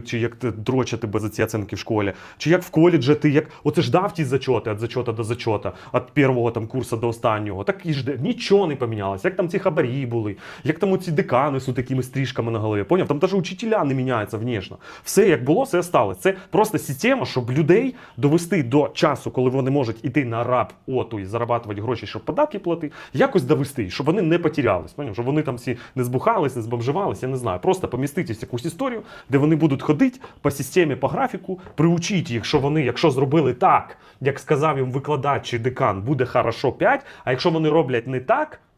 чи як дрочать тебе за ці оценки в школі, чи як в коледжі ти як оце ж дав ті зачоти від зачота до зачота, від першого там курсу до останнього. Так і ж нічого не помінялося. Як там ці хабарі були, як там оці декани з такими стрижками на голові. Поняв? Там навіть учителя не міняються внешне. Все як було, все осталось. Це просто система, щоб людей довести до часу, коли вони можуть іти на раб оту і зарабатувати гроші, щоб податки платити, якось довести, щоб вони не потерялись. Поняв? Щоб вони там всі не збухались, не збомживались, я не знаю. Просто поміститись якусь історію, де вони будуть ходити по системі, по графіку, приучіть їх, що вони, якщо зробили так, як сказав їм викладач чи декан, буде хорошо 5, а якщо вони роблять не так.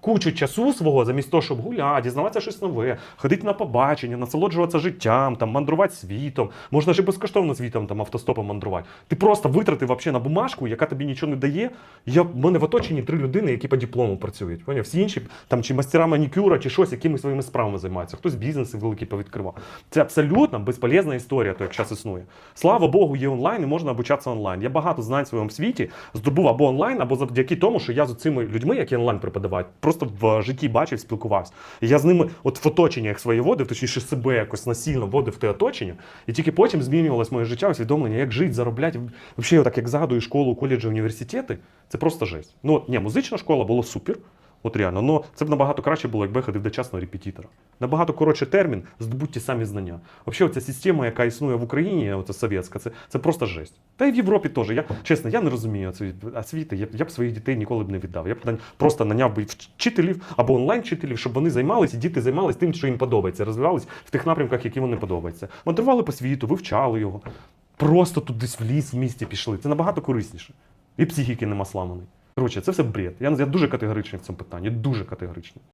кучу часу свого, замість того, щоб гуляти, дізнаватися щось нове, ходити на побачення, насолоджуватися життям, там, мандрувати світом. Можна ж і безкоштовно світом там, автостопом мандрувати. Ти просто витратив вообще на бумажку, яка тобі нічого не дає. Я, в мене в оточенні три людини, які по диплому працюють. Поняв? Всі інші там чи мастера манікюра, чи щось, якими своїми справами займаються. Хтось бізнеси великі повідкривав. Це абсолютно безполезна історія, то як зараз існує. Слава Богу, є онлайн і можна обучатися онлайн. Я багато знань в своєму світі здобув або онлайн, або завдяки тому, що я з цими людьми, які онлайн преподавають, просто в житті бачив, спілкувався. І я з ними, от в оточенні як своє водив, точніше себе якось насильно водив в те оточення, і тільки потім змінювалось моє життя, усвідомлення, як жити, заробляти. Взагалі, так як згадую школу, коледжі, університети, це просто жесть. Ну, ні, музична школа було супер. От реально, ну це б набагато краще було, якби ходив до частного репетитора. Набагато коротше термін, здобуть ті самі знання. Взагалі, ця система, яка існує в Україні, оця совєтська, це, це просто жесть. Та й в Європі теж. Я чесно, я не розумію освіти. Я, я б своїх дітей ніколи б не віддав. Я б просто наняв би вчителів або онлайн-вчителів, щоб вони займалися, і діти займалися тим, що їм подобається, розвивались в тих напрямках, які вони подобаються. Мандрували по світу, вивчали його. Просто тут десь в ліс в місті пішли. Це набагато корисніше. І психіки нема сламаної. Коротше, це все бред. Я, я дуже категоричний в цьому питанні, дуже категоричний.